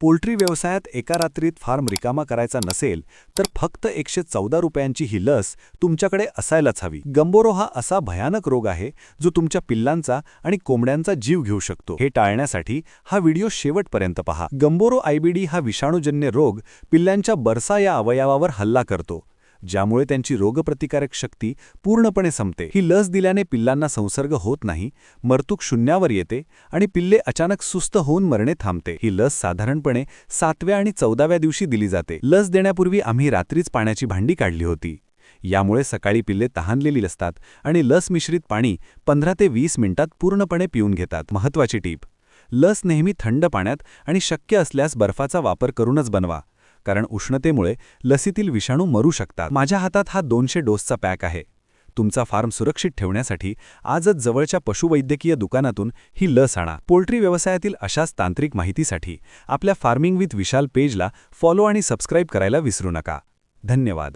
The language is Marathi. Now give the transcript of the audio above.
पोल्ट्री व्यवसायात एका रात्रीत फार्म रिकामा करायचा नसेल तर फक्त एकशे चौदा रुपयांची ही लस तुमच्याकडे असायलाच हवी. गंबोरो हा असा भयानक रोग आहे जो तुमच्या पिल्लांचा आणि कोंबड्यांचा जीव घेऊ शकतो. हे टाळण्यासाठी हा व्हिडिओ शेवटपर्यंत पहा. गंबोरो आयबीडी हा विषाणूजन्य रोग पिल्लांच्या बरसा या अवयवावर हल्ला करतो. ज्यामुळे त्यांची रोगप्रतिकारक शक्ती पूर्णपणे संपते. ही लस दिल्याने पिल्लांना संसर्ग होत नाही मर्तूक शून्यावर येते आणि पिल्ले अचानक सुस्त होऊन मरणे थांबते. ही लस साधारणपणे सातव्या आणि चौदाव्या दिवशी दिली जाते. लस देण्यापूर्वी आम्ही रात्रीच पाण्याची भांडी काढली होती. यामुळे सकाळी पिल्ले तहानलेली असतात आणि लस मिश्रित पाणी पंधरा ते वीस मिनिटात पूर्णपणे पिऊन घेतात. महत्त्वाची टीप लस नेहमी थंड पाण्यात आणि शक्य असल्यास बर्फाचा वापर करूनच बनवा. कारण उष्णतेमुळे लसीतील विषाणू मरू शकतात. माझ्या हातात हा दोनशे डोसचा पॅक आहे. तुमचा फार्म सुरक्षित ठेवण्यासाठी आजच जवळच्या पशुवैद्यकीय दुकानातून ही लस आणा. पोल्ट्री व्यवसायातील अशाच तांत्रिक माहितीसाठी आपल्या फार्मिंग विथ विशाल पेजला फॉलो आणि सबस्क्राईब करायला विसरू नका. धन्यवाद.